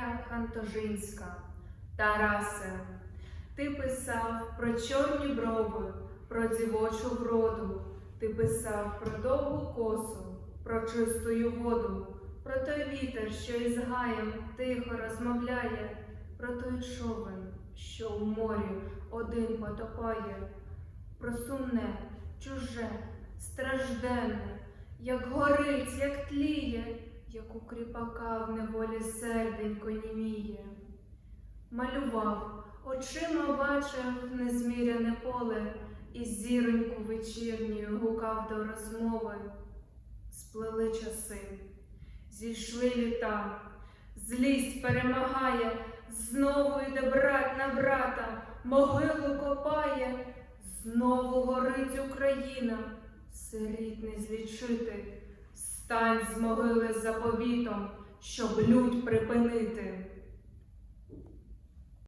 Марія Хантожинська, Тарасе, ти писав про чорні брови, про дівочу вроду, ти писав про довгу косу, про чистую воду, про той вітер, що із гаєм тихо розмовляє, про той човен, що у морі один потопає, про сумне, чуже, стражденне, як горить, як тліє, як у кріпака в неволі серденько німіє. Малював, очима бачив незміряне поле, і зіроньку вечірньою гукав до розмови. Сплели часи, зійшли літа, злість перемагає, знову йде брат на брата, могилу копає, знову горить Україна, сиріт не злічити, стань з могили заповітом, щоб люд припинити.